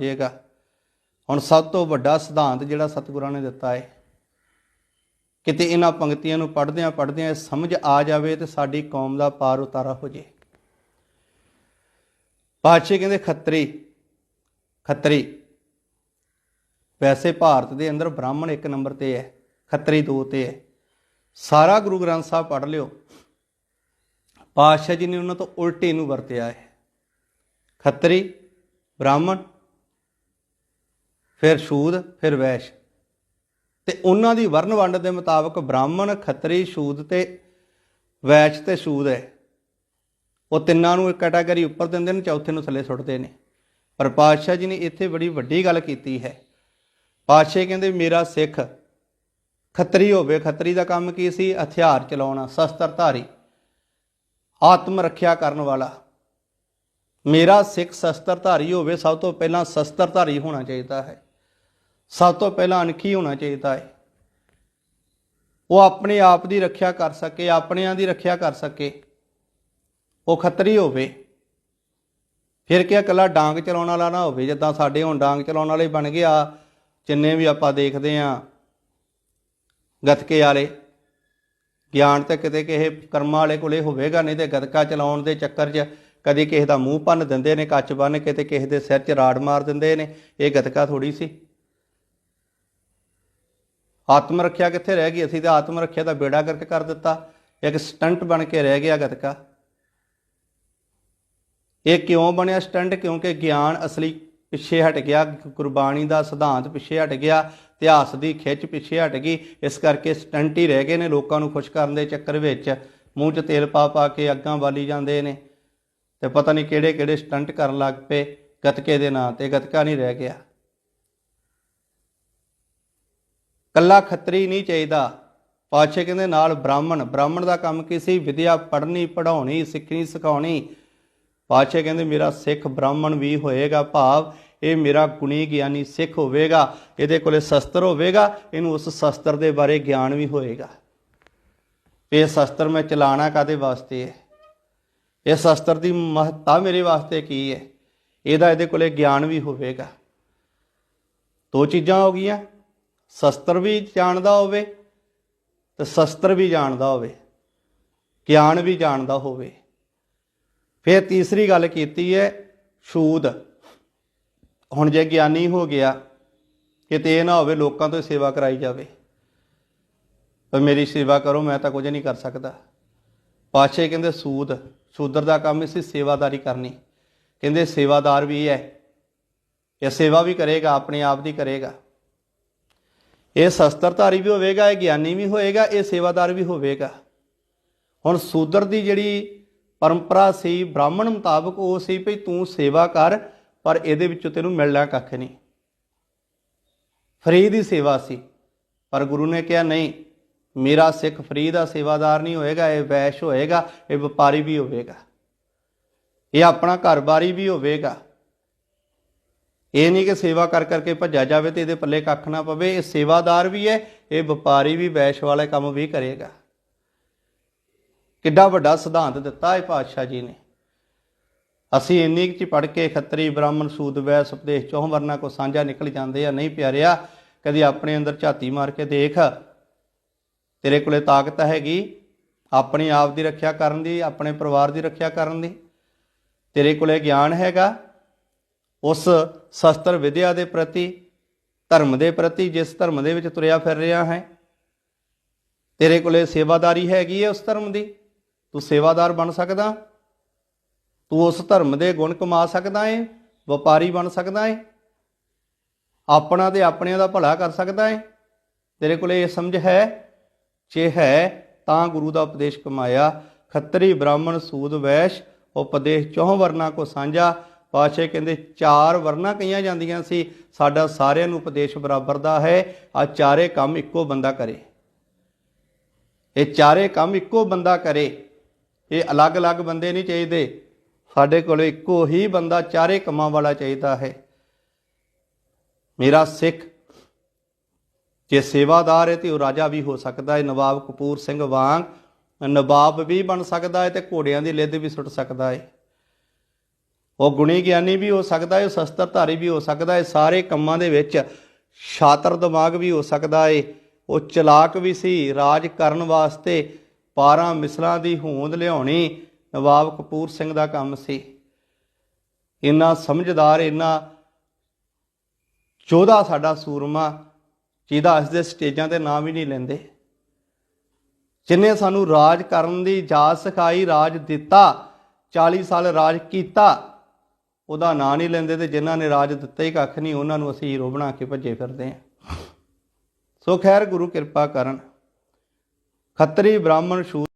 ਜਾਏਗਾ ਹੁਣ ਸਭ ਤੋਂ ਵੱਡਾ ਸਿਧਾਂਤ ਜਿਹੜਾ ਸਤਿਗੁਰਾਂ ਨੇ ਦਿੱਤਾ ਹੈ ਕਿਤੇ ਇਹਨਾਂ ਪੰਕਤੀਆਂ ਨੂੰ ਪੜ੍ਹਦਿਆਂ ਪੜ੍ਹਦਿਆਂ ਸਮਝ ਆ ਜਾਵੇ ਤੇ ਸਾਡੀ ਕੌਮ ਦਾ ਪਾਰ ਉਤਾਰਾ ਹੋ ਜੇ। ਪਾਤਸ਼ਾਹ ਕਹਿੰਦੇ, ਖੱਤਰੀ ਖੱਤਰੀ, ਵੈਸੇ ਭਾਰਤ ਦੇ ਅੰਦਰ ਬ੍ਰਾਹਮਣ ਇੱਕ ਨੰਬਰ ਤੇ ਹੈ, ਖੱਤਰੀ ਦੋ ਤੇ ਹੈ। ਸਾਰਾ ਗੁਰੂ ਗ੍ਰੰਥ ਸਾਹਿਬ ਪੜ੍ਹ ਲਿਓ। ਪਾਤਸ਼ਾਹ ਜੀ ਨੇ ਉਹਨਾਂ ਤੋਂ ਉਲਟੇ ਨੂੰ ਵਰਤਿਆ ਹੈ। ਖੱਤਰੀ, ਬ੍ਰਾਹਮਣ ਫਿਰ ਸ਼ੂਦ ਫਿਰ ਵੈਸ਼। ਤੇ ਉਹਨਾਂ ਦੀ ਵਰਨ ਵੰਡ ਦੇ ਮੁਤਾਬਕ ਬ੍ਰਾਹਮਣ, ਖੱਤਰੀ ਸ਼ੂਦ ਤੇ ਵੈਸ਼ ਤੇ ਸ਼ੂਦ ਹੈ। ਉਹ ਤਿੰਨਾਂ ਨੂੰ ਇੱਕ ਕੈਟਾਗਰੀ ਉੱਪਰ ਦਿੰਦੇ ਨੇ, ਚੌਥੇ ਨੂੰ ਥੱਲੇ ਸੁੱਟਦੇ ਨੇ। ਪਰ ਪਾਤਸ਼ਾਹ ਜੀ ਨੇ ਇੱਥੇ ਬੜੀ ਵੱਡੀ ਗੱਲ ਕੀਤੀ ਹੈ। ਪਾਤਸ਼ਾਹ ਕਹਿੰਦੇ, ਮੇਰਾ ਸਿੱਖ ਖੱਤਰੀ ਹੋਵੇ, ਖੱਤਰੀ ਦਾ ਕੰਮ ਕੀ ਸੀ? ਹਥਿਆਰ ਚਲਾਉਣਾ, ਸ਼ਸਤਰ ਧਾਰੀ, ਆਤਮ ਰੱਖਿਆ ਕਰਨ ਵਾਲਾ। ਮੇਰਾ ਸਿੱਖ ਸ਼ਸਤਰ ਧਾਰੀ ਹੋਵੇ, ਸਭ ਤੋਂ ਪਹਿਲਾਂ ਸ਼ਸਤਰ ਧਾਰੀ ਹੋਣਾ ਚਾਹੀਦਾ ਹੈ। ਸਭ ਤੋਂ ਪਹਿਲਾਂ ਅਣਖੀ ਹੋਣਾ ਚਾਹੀਦਾ ਹੈ ਉਹ ਆਪਣੇ ਆਪ ਦੀ ਰੱਖਿਆ ਕਰ ਸਕੇ, ਆਪਣਿਆਂ ਦੀ ਰੱਖਿਆ ਕਰ ਸਕੇ। ਉਹ ਖੱਤਰੀ ਹੋਵੇ। ਫਿਰ ਕਿਹਾ ਇਕੱਲਾ ਡਾਂਗ ਚਲਾਉਣ ਵਾਲਾ ਨਾ ਹੋਵੇ, ਜਿੱਦਾਂ ਸਾਡੇ ਹੁਣ ਡਾਂਗ ਚਲਾਉਣ ਵਾਲੇ ਬਣ ਗਏ ਆ, ਜਿੰਨੇ ਵੀ ਆਪਾਂ ਦੇਖਦੇ ਆ ਗੱਤਕੇ ਵਾਲੇ। ਗਿਆਨ ਤੇ ਕਿਤੇ ਕਿਸੇ ਕਰਮਾਂ ਵਾਲੇ ਕੋਲੇ ਹੋਵੇਗਾ ਨਹੀਂ ਤੇ ਗਤਕਾ ਚਲਾਉਣ ਦੇ ਚੱਕਰ 'ਚ ਕਦੇ ਕਿਸੇ ਦਾ ਮੂੰਹ ਭੰਨ ਦਿੰਦੇ ਨੇ, ਕੱਚ ਬੰਨ ਕੇ ਤੇ ਕਿਸੇ ਦੇ ਸਿਰ 'ਚ ਰਾੜ ਮਾਰ ਦਿੰਦੇ ਨੇ। ਇਹ ਗਤਕਾ ਥੋੜੀ ਸੀ। ਆਤਮ ਰੱਖਿਆ ਕਿੱਥੇ ਰਹਿ ਗਈ? ਅਸੀਂ ਤਾਂ ਆਤਮ ਰੱਖਿਆ ਦਾ ਬੇੜਾ ਕਰਕੇ ਕਰ ਦਿੱਤਾ। ਇੱਕ ਸਟੰਟ ਬਣ ਕੇ ਰਹਿ ਗਿਆ ਗਤਕਾ। ਇਹ ਕਿਉਂ ਬਣਿਆ ਸਟੰਟ? ਕਿਉਂਕਿ ਗਿਆਨ ਅਸਲੀ ਪਿੱਛੇ ਹਟ ਗਿਆ। ਗੁਰਬਾਣੀ ਦਾ ਸਿਧਾਂਤ ਪਿੱਛੇ ਹਟ ਗਿਆ। ਇਤਿਹਾਸ ਦੀ ਖਿੱਚ ਪਿੱਛੇ ਹਟ ਗਈ। ਇਸ ਕਰਕੇ ਸਟੰਟ ਹੀ ਰਹਿ ਗਏ ਨੇ ਲੋਕਾਂ ਨੂੰ ਖੁਸ਼ ਕਰਨ ਦੇ ਚੱਕਰ ਵਿੱਚ। ਮੂੰਹ 'ਚ ਤੇਲ ਪਾ ਪਾ ਕੇ ਅੱਗਾਂ ਵਾਲੀ ਜਾਂਦੇ ਨੇ। ਤੇ ਪਤਾ ਨਹੀਂ ਕਿਹੜੇ ਕਿਹੜੇ ਸਟੰਟ ਕਰਨ ਲੱਗ ਪਏ ਗਤਕੇ ਦੇ ਨਾਂ ਤੇ। ਗਤਕਾ ਨਹੀਂ ਰਹਿ ਗਿਆ। ਕੱਲਾ ਖੱਤਰੀ ਨਹੀਂ ਚਾਹੀਦਾ। ਪਾਛੇ ਕਹਿੰਦੇ ਨਾਲ ਬ੍ਰਾਹਮਣ ਬ੍ਰਾਹਮਣ ਦਾ ਕੰਮ ਕੀ ਸੀ? ਵਿਦਿਆ ਪੜ੍ਹਨੀ ਪੜਾਉਣੀ ਸਿੱਖਣੀ, ਸਿਖਾਉਣੀ। ਪਾਛੇ ਕਹਿੰਦੇ ਮੇਰਾ ਸਿੱਖ ਬ੍ਰਾਹਮਣ ਵੀ ਹੋਏਗਾ ਭਾਵ, ਇਹ ਮੇਰਾ ਗੁਣੀ ਗਿਆਨੀ ਸਿੱਖ ਹੋਵੇਗਾ, ਇਹਦੇ ਕੋਲੇ ਸ਼ਸਤਰ ਹੋਵੇਗਾ, ਇਹਨੂੰ ਉਸ ਸ਼ਸਤਰ ਦੇ ਬਾਰੇ ਗਿਆਨ ਵੀ ਹੋਏਗਾ। ਇਹ ਸ਼ਸਤਰ ਮੈਂ ਚਲਾਣਾ ਕਾਦੇ ਵਾਸਤੇ ਹੈ? ਇਹ ਸ਼ਸਤਰ ਦੀ ਮਹੱਤਤਾ ਮੇਰੇ ਵਾਸਤੇ ਕੀ ਹੈ? ਇਹਦਾ ਇਹਦੇ ਕੋਲੇ ਗਿਆਨ ਵੀ ਹੋਵੇਗਾ। ਦੋ ਚੀਜ਼ਾਂ ਹੋ ਗਈਆਂ। ਸ਼ਸਤਰ ਵੀ ਜਾਣਦਾ ਹੋਵੇ ਤੇ ਸ਼ਸਤਰ ਵੀ ਜਾਣਦਾ ਹੋਵੇ, ਗਿਆਨ ਵੀ ਜਾਣਦਾ ਹੋਵੇ। ਫਿਰ ਤੀਸਰੀ ਗੱਲ ਕੀਤੀ ਹੈ ਸ਼ੂਦ ਹੁਣ ਜੇ ਗਿਆਨੀ ਹੋ ਗਿਆ, ਕਿਤੇ ਇਹ ਨਾ ਹੋਵੇ ਲੋਕਾਂ ਤੋਂ ਸੇਵਾ ਕਰਾਈ ਜਾਵੇ ਪਰ ਮੇਰੀ ਸੇਵਾ ਕਰੋ, ਮੈਂ ਤਾਂ ਕੁਝ ਨਹੀਂ ਕਰ ਸਕਦਾ। ਪਾਸ਼ੇ ਕਹਿੰਦੇ ਸੂਦ ਸ਼ੂਦਰ ਦਾ ਕੰਮ ਸੀ ਸੇਵਾਦਾਰੀ ਕਰਨੀ। ਕਹਿੰਦੇ, ਸੇਵਾਦਾਰ ਵੀ ਹੈ। ਇਹ ਸੇਵਾ ਵੀ ਕਰੇਗਾ, ਆਪਣੇ ਆਪ ਦੀ ਕਰੇਗਾ। ਇਹ ਸ਼ਸਤਰਧਾਰੀ ਵੀ ਹੋਵੇਗਾ, ਇਹ ਗਿਆਨੀ ਵੀ ਹੋਏਗਾ ਇਹ ਸੇਵਾਦਾਰ ਵੀ ਹੋਵੇਗਾ। ਹੁਣ ਸੂਦਰ ਦੀ ਜਿਹੜੀ ਪਰੰਪਰਾ ਸੀ, ਬ੍ਰਾਹਮਣ ਮੁਤਾਬਕ ਉਹ ਸੀ ਭਈ ਤੂੰ ਸੇਵਾ ਕਰ, ਪਰ ਇਹਦੇ ਵਿੱਚੋਂ ਤੈਨੂੰ ਮਿਲਣਾ ਕੱਖ ਨਹੀਂ। ਫਰੀ ਦੀ ਸੇਵਾ ਸੀ, ਪਰ ਗੁਰੂ ਨੇ ਕਿਹਾ, ਨਹੀਂ, ਮੇਰਾ ਸਿੱਖ ਫਰੀ ਦਾ ਸੇਵਾਦਾਰ ਨਹੀਂ ਹੋਏਗਾ, ਇਹ ਵੈਸ਼ ਹੋਏਗਾ, ਇਹ ਵਪਾਰੀ ਵੀ ਹੋਵੇਗਾ। ਇਹ ਆਪਣਾ ਘਰ-ਬਾਰੀ ਵੀ ਹੋਵੇਗਾ। ਇਹ ਨਹੀਂ ਕਿ ਸੇਵਾ ਕਰ ਕਰਕੇ ਭੱਜਿਆ ਜਾਵੇ ਤੇ ਇਹਦੇ ਪੱਲੇ ਕੱਖ ਨਾ ਪਵੇ, ਇਹ ਸੇਵਾਦਾਰ ਵੀ ਹੈ, ਇਹ ਵਪਾਰੀ ਵੀ, ਵੈਸ਼ ਵਾਲੇ ਕੰਮ ਵੀ ਕਰੇਗਾ। ਕਿੱਡਾ ਵੱਡਾ ਸਿਧਾਂਤ ਦਿੱਤਾ ਹੈ ਪਾਤਸ਼ਾਹ ਜੀ ਨੇ। ਅਸੀਂ ਇੰਨੀ ਕੁ ਚ ਪੜ ਕੇ ਖੱਤਰੀ ਬ੍ਰਾਹਮਣ ਸੂਦ ਵੈਸ ਉਪਦੇਸ਼ ਚੌਹ ਵਰਨਾ ਕੋ ਸਾਂਝਾ ਨਿਕਲ ਜਾਂਦੇ ਆ, ਨਹੀਂ ਪਿਆਰਿਆ, ਕਦੀ ਆਪਣੇ ਅੰਦਰ ਝਾਤੀ ਮਾਰ ਕੇ ਦੇਖ। ਤੇਰੇ ਕੋਲੇ ਤਾਕਤ ਹੈਗੀ, ਆਪਣੇ ਆਪ ਦੀ ਰੱਖਿਆ ਕਰਨ ਦੀ, ਆਪਣੇ ਪਰਿਵਾਰ ਦੀ ਰੱਖਿਆ ਕਰਨ ਦੀ। ਤੇਰੇ ਕੋਲੇ ਗਿਆਨ ਹੈਗਾ ਉਸ ਸ਼ਸਤਰ ਵਿਦਿਆ ਦੇ ਪ੍ਰਤੀ, ਧਰਮ ਦੇ ਪ੍ਰਤੀ ਜਿਸ ਧਰਮ ਦੇ ਵਿੱਚ ਤੁਰਿਆ ਫਿਰ ਰਿਹਾ ਹੈ। ਤੇਰੇ ਕੋਲੇ ਸੇਵਾਦਾਰੀ ਹੈਗੀ ਹੈ ਉਸ ਧਰਮ ਦੀ? ਤੂੰ ਸੇਵਾਦਾਰ ਬਣ ਸਕਦਾ? ਤੂੰ ਉਸ ਧਰਮ ਦੇ ਗੁਣ ਕਮਾ ਸਕਦਾ ਹੈ ਵਪਾਰੀ ਬਣ ਸਕਦਾ ਹੈ ਆਪਣਾ ਤੇ ਆਪਣਿਆਂ ਦਾ ਭਲਾ ਕਰ ਸਕਦਾ ਹੈ ਤੇਰੇ ਕੋਲੇ ਇਹ ਸਮਝ ਹੈ? ਜੇ ਹੈ, ਤਾਂ ਗੁਰੂ ਦਾ ਉਪਦੇਸ਼ ਕਮਾਇਆ। ਖੱਤਰੀ ਬ੍ਰਾਹਮਣ ਸੂਦ ਵੈਸ਼, ਉਪਦੇਸ਼ ਚੌਹ ਵਰਨਾ ਕੋ ਸਾਂਝਾ। ਪਾਸ਼ੇ ਕਹਿੰਦੇ, ਚਾਰ ਵਰਨਾ ਕਈਆਂ ਜਾਂਦੀਆਂ ਸੀ, ਸਾਡਾ ਸਾਰਿਆਂ ਨੂੰ ਉਪਦੇਸ਼ ਬਰਾਬਰ ਦਾ ਹੈ ਆ ਚਾਰੇ ਕੰਮ ਇੱਕੋ ਬੰਦਾ ਕਰੇ। ਇਹ ਚਾਰੇ ਕੰਮ ਇੱਕੋ ਬੰਦਾ ਕਰੇ, ਇਹ ਅਲੱਗ-ਅਲੱਗ ਬੰਦੇ ਨਹੀਂ ਚਾਹੀਦੇ, ਸਾਡੇ ਕੋਲ ਇੱਕੋ ਹੀ ਬੰਦਾ ਚਾਰੇ ਕੰਮਾਂ ਵਾਲਾ ਚਾਹੀਦਾ ਹੈ। ਮੇਰਾ ਸਿੱਖ, ਜੇ ਸੇਵਾਦਾਰ ਹੈ ਤੇ ਉਹ ਰਾਜਾ ਵੀ ਹੋ ਸਕਦਾ ਹੈ, ਨਵਾਬ ਕਪੂਰ ਸਿੰਘ ਵਾਂਗ, ਨਵਾਬ ਵੀ ਬਣ ਸਕਦਾ ਹੈ ਤੇ ਘੋੜਿਆਂ ਦੀ ਲਿੱਦ ਵੀ ਸੁੱਟ ਸਕਦਾ ਹੈ। ਉਹ ਗੁਣੀ ਗਿਆਨੀ ਵੀ ਹੋ ਸਕਦਾ ਹੈ, ਉਹ ਸ਼ਸਤਰਧਾਰੀ ਵੀ ਹੋ ਸਕਦਾ ਹੈ, ਸਾਰੇ ਕੰਮਾਂ ਦੇ ਵਿੱਚ ਸ਼ਾਤਰ ਦਿਮਾਗ ਵੀ ਹੋ ਸਕਦਾ ਏ। ਉਹ ਚਲਾਕ ਵੀ ਸੀ, ਰਾਜ ਕਰਨ ਵਾਸਤੇ 12 ਮਿਸਲਾਂ ਦੀ ਹੋਂਦ ਲਿਆਉਣੀ ਨਵਾਬ ਕਪੂਰ ਸਿੰਘ ਦਾ ਕੰਮ ਸੀ। ਇੰਨਾ ਸਮਝਦਾਰ, ਇੰਨਾ ਚੋਦਾ ਸਾਡਾ ਸੂਰਮਾ, ਜਿਹਦਾ ਅੱਜ ਦੇ ਸਟੇਜਾਂ ਤੇ ਨਾਮ ਵੀ ਨਹੀਂ ਲੈਂਦੇ। ਜਿਨੇ ਸਾਨੂੰ ਰਾਜ ਕਰਨ ਦੀ ਜਾਚ ਸਿਖਾਈ, ਰਾਜ ਦਿੱਤਾ 40 ਸਾਲ ਰਾਜ ਕੀਤਾ ਉਹਦਾ ਨਾਂ ਨਹੀਂ ਲੈਂਦੇ ਤੇ ਜਿਨ੍ਹਾਂ ਨੇ ਰਾਜ ਦਿੱਤਾ ਹੀ ਕੱਖ ਨਹੀਂ, ਉਹਨਾਂ ਨੂੰ ਅਸੀਂ ਹੀਰੋ ਬਣਾ ਕੇ ਭੱਜੇ ਫਿਰਦੇ ਹਾਂ। ਸੋ ਖੈਰ ਗੁਰੂ ਕਿਰਪਾ ਕਰਨ। ਖੱਤਰੀ ਬ੍ਰਾਹਮਣ ਸ਼ੂਦ